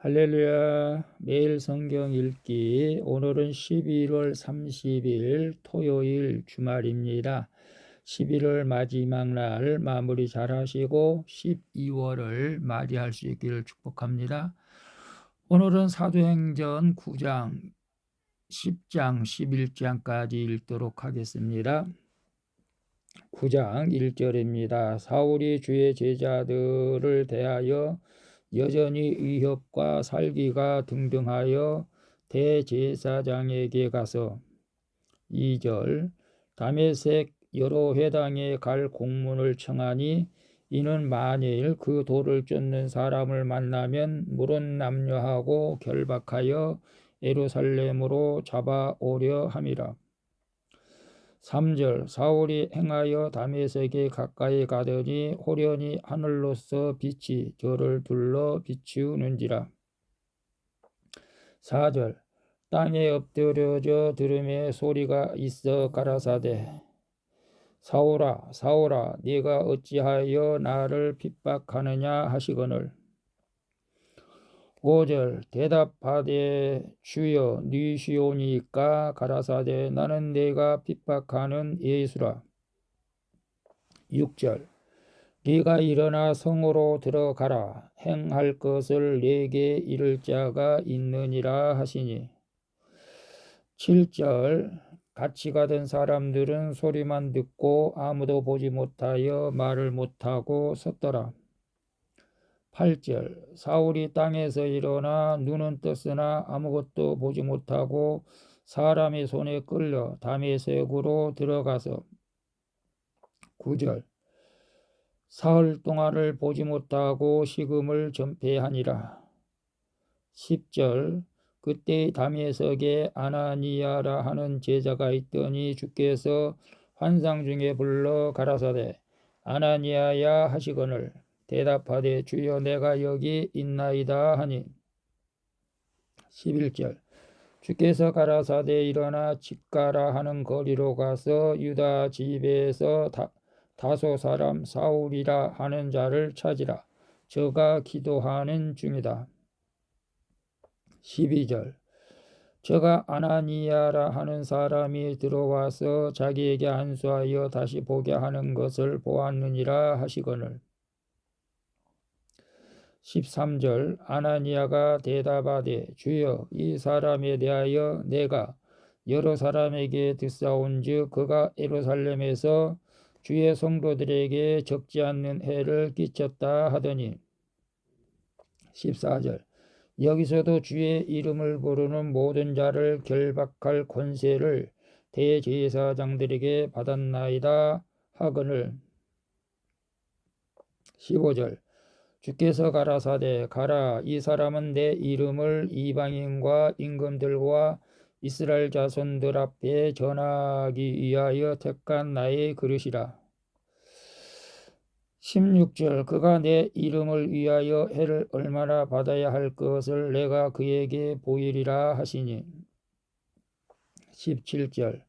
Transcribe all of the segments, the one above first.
할렐루야. 매일 성경 읽기. 오늘은 11월 30일 토요일 주말입니다. 11월 마지막 날 마무리 잘 하시고 12월을 맞이할 수 있기를 축복합니다. 오늘은 사도행전 9장, 10장, 11장까지 읽도록 하겠습니다. 9장 1절입니다. 사울이 주의 제자들을 대하여 여전히 위협과 살기가 등등하여 대제사장에게 가서 2절 담에색 여러 회당에 갈 공문을 청하니 이는 만일 그 돌을 쫓는 사람을 만나면 물은 남녀하고 결박하여 에루살렘으로 잡아오려 함이라. 3절 사울이 행하여 다메섹에 가까이 가더니 호련히 하늘로서 빛이 저를 둘러 비추는지라. 4절 땅에 엎드려져 들음에 소리가 있어 가라사대 사오라 사오라 네가 어찌하여 나를 핍박하느냐 하시거늘 5절 대답하되 주여 니시오니까 가라사대 나는 내가 핍박하는 예수라. 6절 네가 일어나 성으로 들어가라. 행할 것을 내게 이를 자가 있느니라 하시니. 7절 같이 가던 사람들은 소리만 듣고 아무도 보지 못하여 말을 못하고 섰더라 8절. 사울이 땅에서 일어나 눈은 떴으나 아무것도 보지 못하고 사람의 손에 끌려 담에색으로 들어가서 9절. 사흘 동안을 보지 못하고 식음을 전폐하니라. 10절. 그때 담에석에 아나니아라 하는 제자가 있더니 주께서 환상 중에 불러 가라사대 아나니아야 하시거늘 대답하되 주여 내가 여기 있나이다 하니. 11절. 주께서 가라사대 일어나 집가라 하는 거리로 가서 유다 집에서 다, 다소 사람 사울이라 하는 자를 찾으라. 저가 기도하는 중이다. 12절. 저가 아나니아라 하는 사람이 들어와서 자기에게 안수하여 다시 보게 하는 것을 보았느니라 하시거늘 13절 아나니아가 대답하되 주여 이 사람에 대하여 내가 여러 사람에게 듣사온즉 그가 예루살렘에서 주의 성도들에게 적지 않는 해를 끼쳤다 하더니 14절 여기서도 주의 이름을 부르는 모든 자를 결박할 권세를 대제사장들에게 받았나이다 하거늘 15절 주께서 가라사대 가라 이 사람은 내 이름을 이방인과 임금들과 이스라엘 자손들 앞에 전하기 위하여 택한 나의 그릇이라. 16절 그가 내 이름을 위하여 해를 얼마나 받아야 할 것을 내가 그에게 보이리라 하시니 17절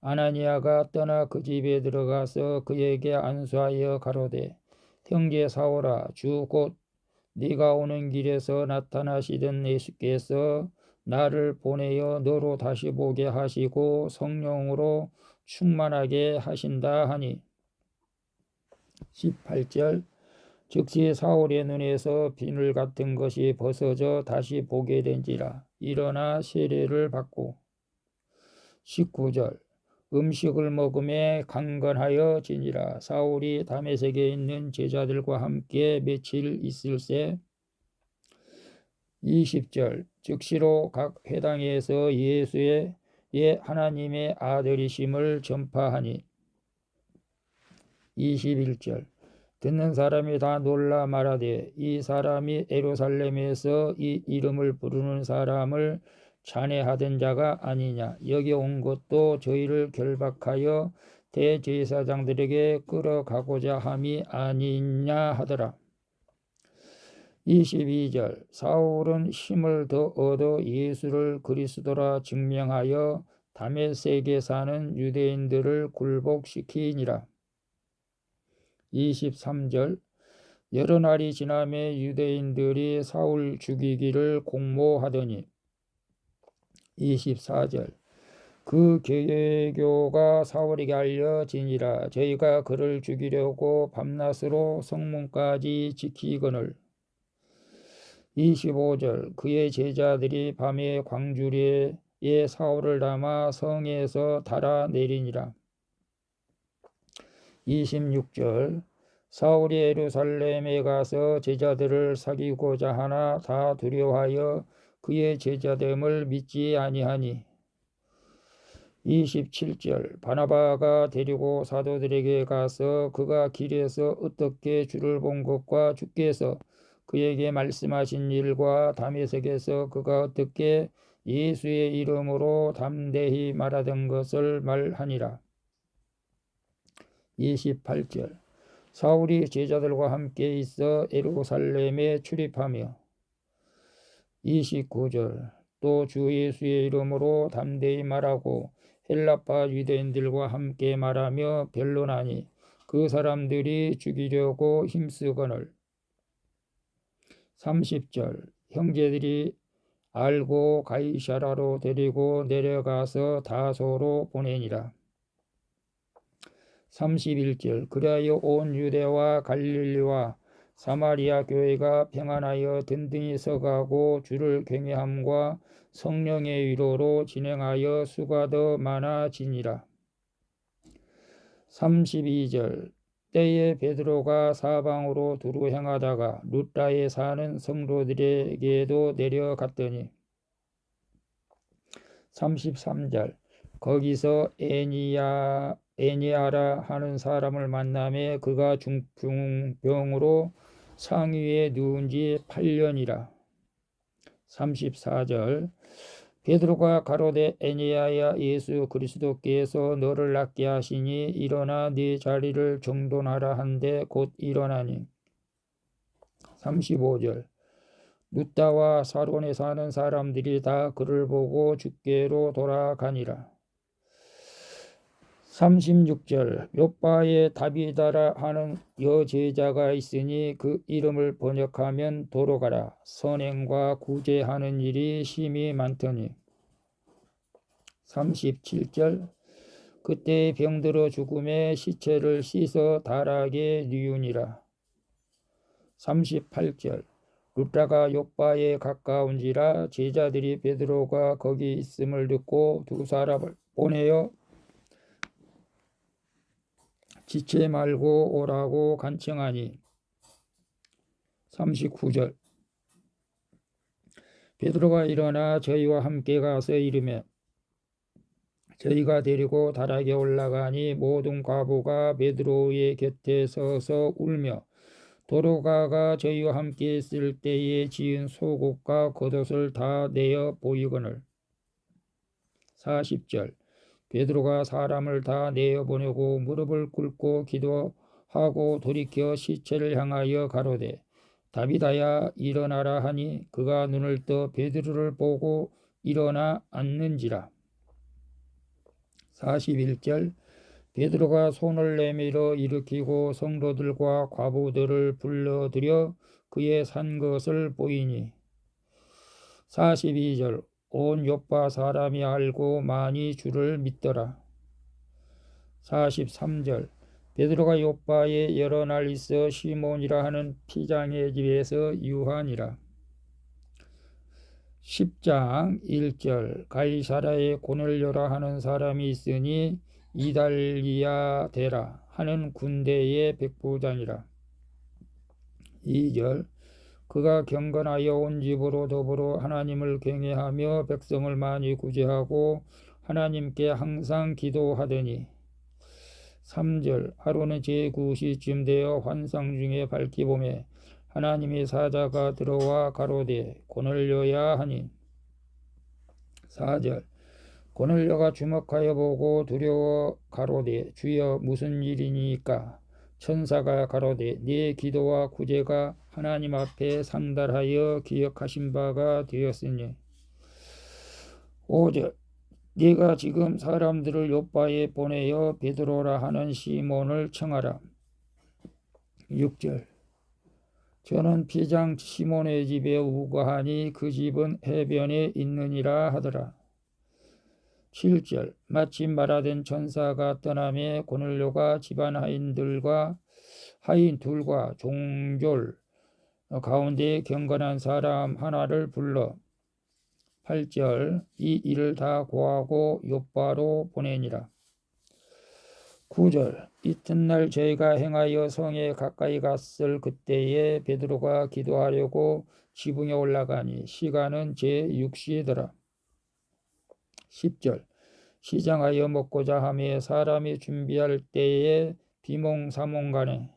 아나니아가 떠나 그 집에 들어가서 그에게 안수하여 가로되 형제 사오라. 주 곧 네가 오는 길에서 나타나시던 예수께서 나를 보내어 너로 다시 보게 하시고 성령으로 충만하게 하신다 하니. 18절. 즉시 사울의 눈에서 비늘 같은 것이 벗어져 다시 보게 된지라. 일어나 세례를 받고. 19절 음식을 먹음에 강건하여 지니라. 사울이 담에색에 있는 제자들과 함께 며칠 있을새 20절. 즉시로 각 회당에서 예수의 예 하나님의 아들이심을 전파하니 21절. 듣는 사람이 다 놀라 말하되 이 사람이 에루살렘에서 이 이름을 부르는 사람을 잔해하던 자가 아니냐. 여기 온 것도 저희를 결박하여 대제사장들에게 끌어가고자 함이 아니냐 하더라. 22절 사울은 힘을 더 얻어 예수를 그리스도라 증명하여 다메섹에 사는 유대인들을 굴복시키니라. 23절 여러 날이 지남에 유대인들이 사울 죽이기를 공모하더니 24절. 그 개교가 사울에게 알려지니라. 저희가 그를 죽이려고 밤낮으로 성문까지 지키거늘. 25절. 그의 제자들이 밤에 광주리에 사울을 담아 성에서 달아내리니라. 26절. 사울이 예루살렘에 가서 제자들을 사귀고자 하나 다 두려워하여 그의 제자됨을 믿지 아니하니. 27절. 바나바가 데리고 사도들에게 가서 그가 길에서 어떻게 주를 본 것과 주께서 그에게 말씀하신 일과 담에색에서 그가 어떻게 예수의 이름으로 담대히 말하던 것을 말하니라. 28절. 사울이 제자들과 함께 있어 에루살렘에 출입하며 29절. 또 주 예수의 이름으로 담대히 말하고 헬라파 유대인들과 함께 말하며 변론하니 그 사람들이 죽이려고 힘쓰거늘. 30절. 형제들이 알고 가이샤라로 데리고 내려가서 다소로 보내니라. 31절. 그리하여 온 유대와 갈릴리와 사마리아 교회가 평안하여 든든히 서가고 주를 경외함과 성령의 위로로 진행하여 수가 더 많아지니라. 32절 때에 베드로가 사방으로 두루 행하다가 루따에 사는 성도들에게도 내려갔더니 33절 거기서 애니야 애니아라 하는 사람을 만남에 그가 중풍병으로 상위에 누운 지 8년이라. 34절. 베드로가 가로되 애니아야 예수 그리스도께서 너를 낫게 하시니 일어나 네 자리를 정돈하라 한데 곧 일어나니. 35절. 루따와 사론에 사는 사람들이 다 그를 보고 주께로 돌아가니라 36절 요바에 다비다라 하는 여제자가 있으니 그 이름을 번역하면 도로 가라. 선행과 구제하는 일이 심히 많더니. 37절 그때 병들어 죽음에 시체를 씻어 다락에 뉘우니라. 38절 루타가 요바에 가까운지라 제자들이 베드로가 거기 있음을 듣고 두 사람을 보내어 지체 말고 오라고 간청하니. 39절. 베드로가 일어나 저희와 함께 가서 이르며 저희가 데리고 다락에 올라가니 모든 과부가 베드로의 곁에 서서 울며 도로가가 저희와 함께 있을 때에 지은 속옷과 겉옷을 다 내어 보이거늘. 40절 베드로가 사람을 다 내어보내고 무릎을 꿇고 기도하고 돌이켜 시체를 향하여 가로되 다비다야 일어나라 하니 그가 눈을 떠 베드로를 보고 일어나 앉는지라. 41절 베드로가 손을 내밀어 일으키고 성도들과 과부들을 불러들여 그의 산 것을 보이니. 42절 온 요파 사람이 알고 많이 주를 믿더라. 43절 베드로가 요파에 여러 날 있어 시몬이라 하는 피장의 집에서 유한이라. 10장 1절 가이사라에 고넬료라 하는 사람이 있으니 이달리아 데라 하는 군대의 백부장이라. 2절 그가 경건하여 온 집으로 더불어 하나님을 경외하며 백성을 많이 구제하고 하나님께 항상 기도하더니 3절 하루는 제9시쯤 되어 환상 중에 밝히 보매 하나님의 사자가 들어와 가로되 고넬려야 하니. 4절 고넬려가 주목하여 보고 두려워 가로되 주여 무슨 일이니까 천사가 가로되 네 기도와 구제가 하나님 앞에 상달하여 기억하신 바가 되었으니 오절 네가 지금 사람들을 요바에 보내어 베드로라 하는 시몬을 청하라. 6절 저는 피장 시몬의 집에 우거하니 그 집은 해변에 있느니라 하더라. 7절 마침 말하된 천사가 떠남에 고넬료가 집안 하인들과 하인 둘과 종졸 가운데 경건한 사람 하나를 불러 8절 이 일을 다 고하고 요바로 보내니라. 9절 이튿날 저희가 행하여 성에 가까이 갔을 그때에 베드로가 기도하려고 지붕에 올라가니 시간은 제 6시더라. 10절. 시장하여 먹고자 하며 사람이 준비할 때에 비몽사몽간에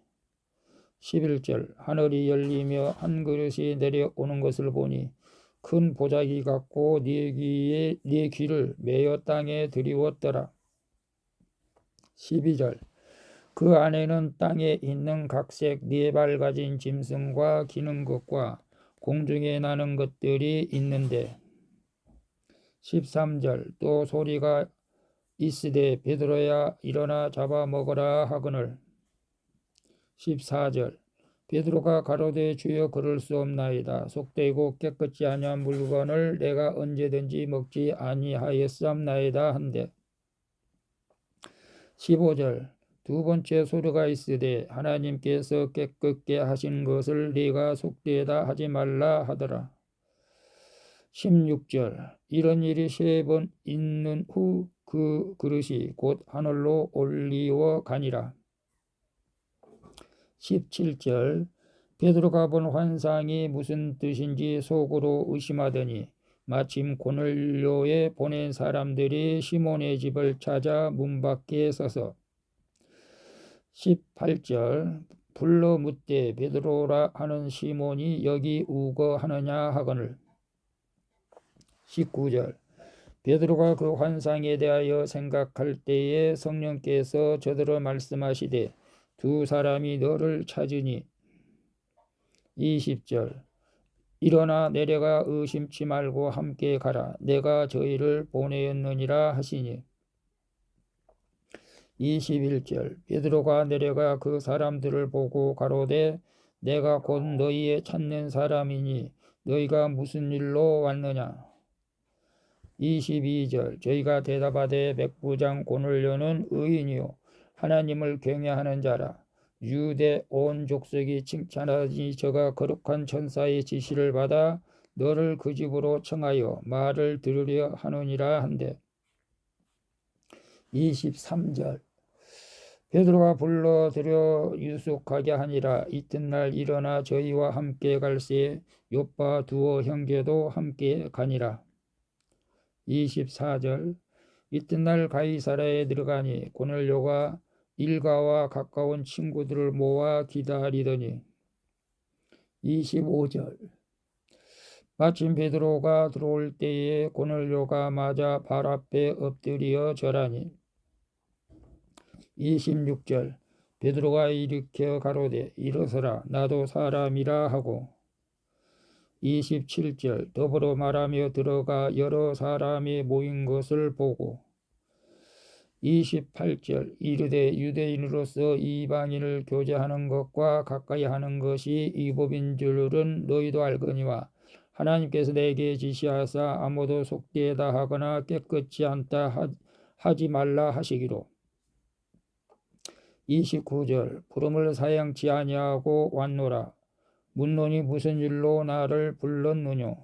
11절. 하늘이 열리며 한 그릇이 내려오는 것을 보니 큰 보자기 같고 네 귀에 네 귀를 메어 땅에 들이웠더라. 12절. 그 안에는 땅에 있는 각색 네 발 가진 짐승과 기는 것과 공중에 나는 것들이 있는데 13절 또 소리가 있으되 베드로야 일어나 잡아 먹어라 하거늘. 14절 베드로가 가로되 주여 그럴 수 없나이다. 속되고 깨끗지 아니한 물건을 내가 언제든지 먹지 아니하였사옵나이다 한데. 15절 두 번째 소리가 있으되 하나님께서 깨끗게 하신 것을 네가 속되다 하지 말라 하더라. 16절. 이런 일이 세 번 있는 후 그 그릇이 곧 하늘로 올리워 가니라. 17절. 베드로가 본 환상이 무슨 뜻인지 속으로 의심하더니 마침 고넬료에 보낸 사람들이 시몬의 집을 찾아 문 밖에 서서 18절. 불러 묻되 베드로라 하는 시몬이 여기 우거하느냐 하거늘 19절. 베드로가 그 환상에 대하여 생각할 때에 성령께서 저들어 말씀하시되 두 사람이 너를 찾으니. 20절. 일어나 내려가 의심치 말고 함께 가라. 내가 저희를 보내었느니라 하시니. 21절. 베드로가 내려가 그 사람들을 보고 가로되 내가 곧 너희의 찾는 사람이니 너희가 무슨 일로 왔느냐 22절 저희가 대답하되 백부장 고넬료는 의인이요 하나님을 경외하는 자라. 유대 온 족속이 칭찬하니 저가 거룩한 천사의 지시를 받아 너를 그 집으로 청하여 말을 들으려 하느니라 한데 23절 베드로가 불러들여 유숙하게 하니라. 이튿날 일어나 저희와 함께 갈새 요빠 두어 형제도 함께 가니라 24절 이튿날 가이사라에 들어가니 고넬료가 일가와 가까운 친구들을 모아 기다리더니. 25절 마침 베드로가 들어올 때에 고넬료가 맞아 발 앞에 엎드려 절하니. 26절 베드로가 일으켜 가로되 일어서라 나도 사람이라 하고 27절 더불어 말하며 들어가 여러 사람이 모인 것을 보고 28절 이르되 유대인으로서 이방인을 교제하는 것과 가까이 하는 것이 이법인 줄은 너희도 알거니와 하나님께서 내게 지시하사 아무도 속되다 하거나 깨끗지 않다 하지 말라 하시기로. 29절 부름을 사양치 아니하고 왔노라 문론이 무슨 일로 나를 불렀느뇨?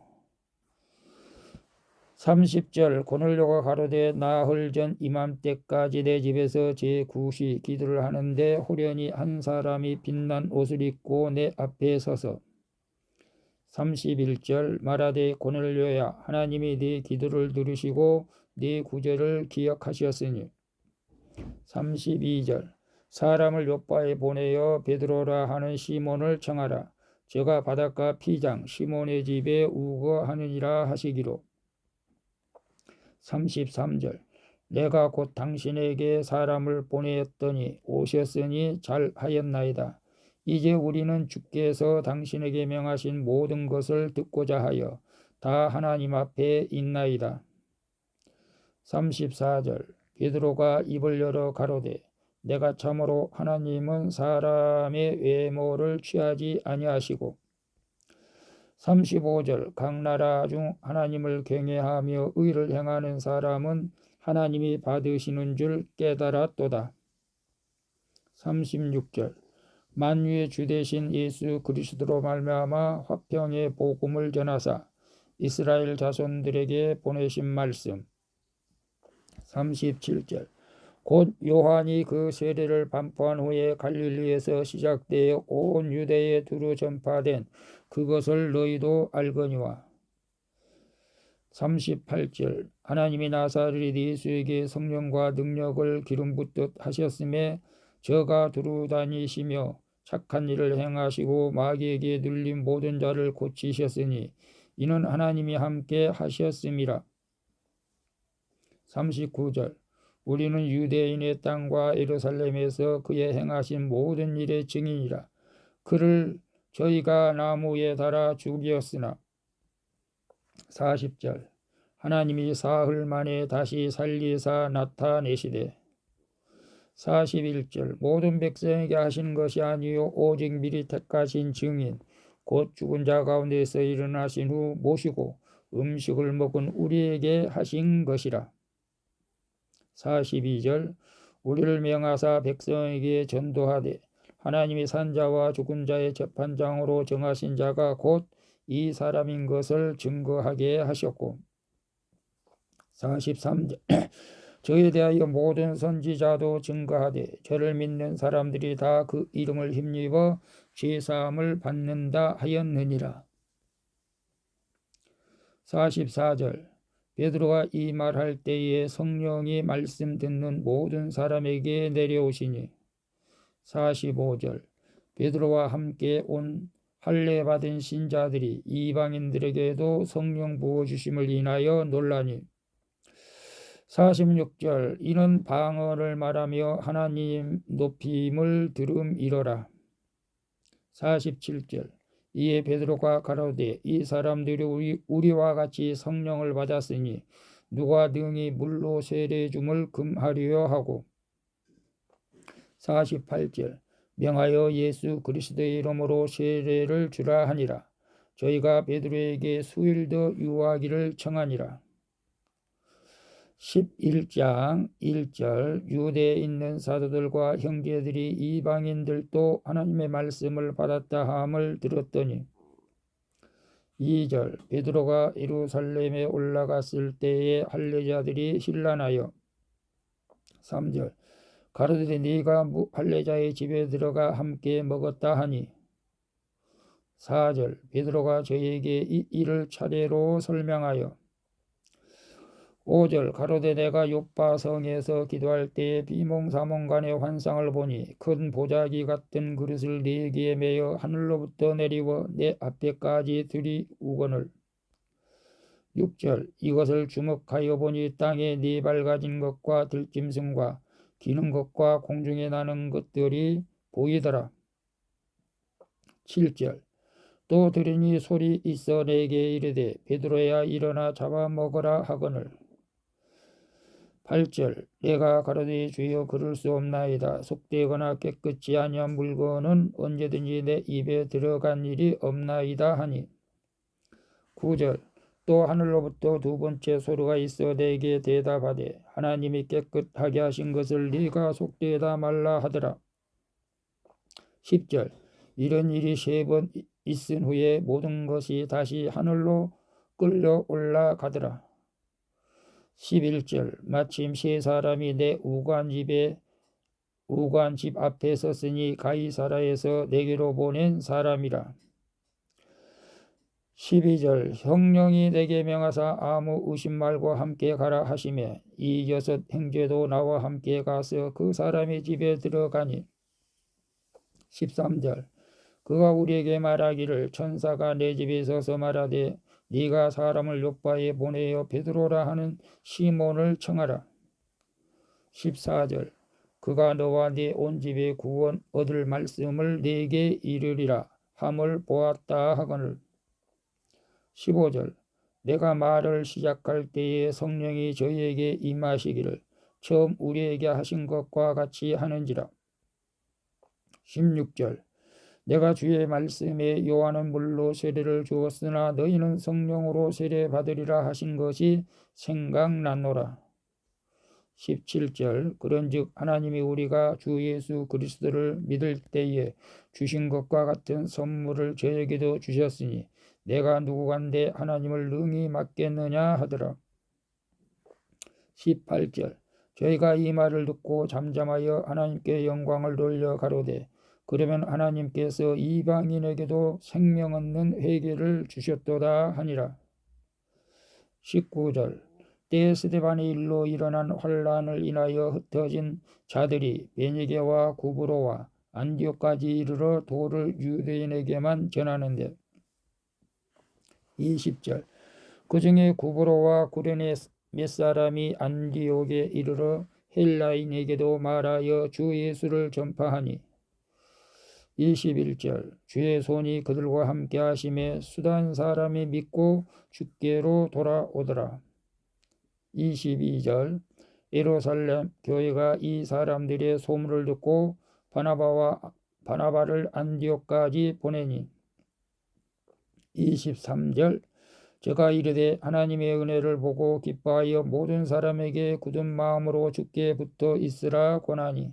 30절 고넬료가 가로되 나흘 전 이맘때까지 내 집에서 제9시 기도를 하는데 호련히 한 사람이 빛난 옷을 입고 내 앞에 서서. 31절 말하되 고넬료야 하나님이 네 기도를 들으시고 네 구절을 기억하셨으니. 32절 사람을 요바에 보내어 베드로라 하는 시몬을 청하라. 제가 바닷가 피장 시몬의 집에 우거하느니라 하시기로. 33절 내가 곧 당신에게 사람을 보내었더니 오셨으니 잘하였나이다. 이제 우리는 주께서 당신에게 명하신 모든 것을 듣고자 하여 다 하나님 앞에 있나이다. 34절 베드로가 입을 열어 가로되 내가 참으로 하나님은 사람의 외모를 취하지 아니하시고 35절 각 나라 중 하나님을 경외하며 의를 행하는 사람은 하나님이 받으시는 줄 깨달았도다. 36절 만유의 주 대신 예수 그리스도로 말미암아 화평의 복음을 전하사 이스라엘 자손들에게 보내신 말씀 37절 곧 요한이 그 세례를 반포한 후에 갈릴리에서 시작되어 온 유대에 두루 전파된 그것을 너희도 알거니와 38절 하나님이 나사렛 예수에게 성령과 능력을 기름 붓듯 하셨음에 저가 두루 다니시며 착한 일을 행하시고 마귀에게 눌린 모든 자를 고치셨으니 이는 하나님이 함께 하셨음이라. 39절 우리는 유대인의 땅과 예루살렘에서 그의 행하신 모든 일의 증인이라. 그를 저희가 나무에 달아 죽였으나. 40절. 하나님이 사흘 만에 다시 살리사 나타내시되. 41절. 모든 백성에게 하신 것이 아니요 오직 미리 택하신 증인. 곧 죽은 자 가운데서 일어나신 후 모시고 음식을 먹은 우리에게 하신 것이라. 42절 우리를 명하사 백성에게 전도하되 하나님이 산자와 죽은 자의 재판장으로 정하신 자가 곧 이 사람인 것을 증거하게 하셨고 43절 저에 대하여 모든 선지자도 증거하되 저를 믿는 사람들이 다 그 이름을 힘입어 죄사함을 받는다 하였느니라. 44절 베드로가 이 말할 때에 성령이 말씀 듣는 모든 사람에게 내려오시니 45절. 베드로와 함께 온 할례 받은 신자들이 이방인들에게도 성령 부어 주심을 인하여 논라니. 46절. 이는 방언을 말하며 하나님 높임을 들음 이러라. 47절 이에 베드로가 가로되 이 사람들이 우리, 우리와 같이 성령을 받았으니 누가 등이 물로 세례 줌을 금하려 하고. 48절 명하여 예수 그리스도의 이름으로 세례를 주라 하니라. 저희가 베드로에게 수일 더 유하기를 청하니라 11장 1절 유대에 있는 사도들과 형제들이 이방인들도 하나님의 말씀을 받았다 함을 들었더니 2절 베드로가 예루살렘에 올라갔을 때에 할례자들이 신란하여 3절 가로되 네가 할례자의 집에 들어가 함께 먹었다 하니 4절 베드로가 저에게 이 일을 차례로 설명하여 5절 가로되 내가 요빠 성에서 기도할 때에 비몽사몽간의 환상을 보니 큰 보자기 같은 그릇을 네 개에 매어 하늘로부터 내리워 내 앞에까지 들이우거늘 6절 이것을 주목하여 보니 땅에 네발 가진 것과 들짐승과 기는 것과 공중에 나는 것들이 보이더라. 7절 또 들으니 소리 있어 내게 이르되 베드로야 일어나 잡아먹어라 하거늘 8절 내가 가로되 주여 그럴 수 없나이다. 속되거나 깨끗지 아니한 물건은 언제든지 내 입에 들어간 일이 없나이다 하니 9절 또 하늘로부터 두 번째 소리가 있어 내게 대답하되 하나님이 깨끗하게 하신 것을 네가 속되다 말라 하더라. 10절 이런 일이 세 번 있은 후에 모든 것이 다시 하늘로 끌려 올라가더라. 11절 마침 세 사람이 내 우관 집에 우관 집 앞에 섰으니 가이사라에서 내게로 보낸 사람이라. 12절 성령이 내게 명하사 아무 의심 말고 함께 가라 하시매 이 여섯 형제도 나와 함께 가서 그 사람의 집에 들어가니 13절 그가 우리에게 말하기를 천사가 내 집에 서서 말하되 네가 사람을 요바에 보내어 베드로라 하는 시몬을 청하라. 14절 그가 너와 네 온 집에 구원 얻을 말씀을 네게 이르리라 함을 보았다 하거늘 15절 내가 말을 시작할 때에 성령이 저희에게 임하시기를 처음 우리에게 하신 것과 같이 하는지라. 16절 내가 주의 말씀에 요한은 물로 세례를 주었으나 너희는 성령으로 세례 받으리라 하신 것이 생각났노라. 17절 그런즉 하나님이 우리가 주 예수 그리스도를 믿을 때에 주신 것과 같은 선물을 저에게도 주셨으니 내가 누구간데 하나님을 능히 맡겠느냐 하더라. 18절 저희가 이 말을 듣고 잠잠하여 하나님께 영광을 돌려 가로되 그러면 하나님께서 이방인에게도 생명 얻는 회개를 주셨도다 하니라. 19절. 때 스데반의 일로 일어난 환란을 인하여 흩어진 자들이 베니게와 구브로와 안디오까지 이르러 도를 유대인에게만 전하는데. 20절. 그 중에 구브로와 구레네 몇 사람이 안디옥에 이르러 헬라인에게도 말하여 주 예수를 전파하니 21절. 주의 손이 그들과 함께 하심에 수단 사람이 믿고 주께로 돌아오더라. 22절. 예루살렘 교회가 이 사람들의 소문을 듣고 바나바와 바나바를 안디옥까지 보내니. 23절. 제가 이르되 하나님의 은혜를 보고 기뻐하여 모든 사람에게 굳은 마음으로 주께 붙어 있으라 권하니.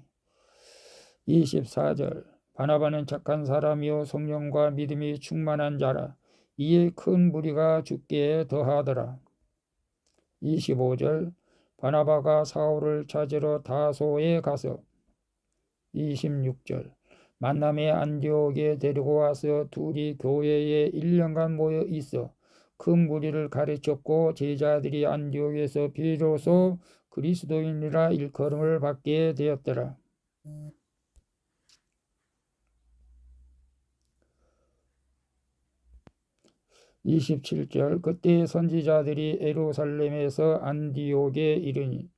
24절 바나바는 착한 사람이요 성령과 믿음이 충만한 자라. 이에 큰 무리가 주께 더하더라. 25절 바나바가 사울을 찾으러 다소에 가서. 26절 만남의 안디옥에 데리고 와서 둘이 교회에 1년간 모여 있어 큰 무리를 가르쳤고 제자들이 안디옥에서 비로소 그리스도인이라 일컬음을 받게 되었더라. 27절 그때 선지자들이 에루살렘에서 안디옥에 이르니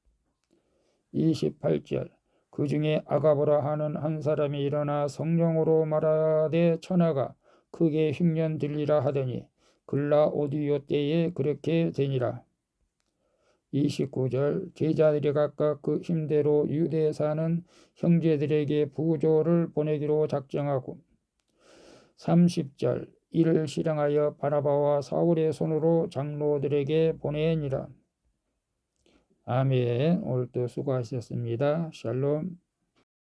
28절 그 중에 아가보라 하는 한 사람이 일어나 성령으로 말하되 천하가 크게 흉년 들리라 하더니 글라 오디오 때에 그렇게 되니라. 29절 제자들이 각각 그 힘대로 유대에 사는 형제들에게 부조를 보내기로 작정하고 30절 이를 실행하여 바나바와 사울의 손으로 장로들에게 보내니라. 아멘. 오늘도 수고하셨습니다. 샬롬.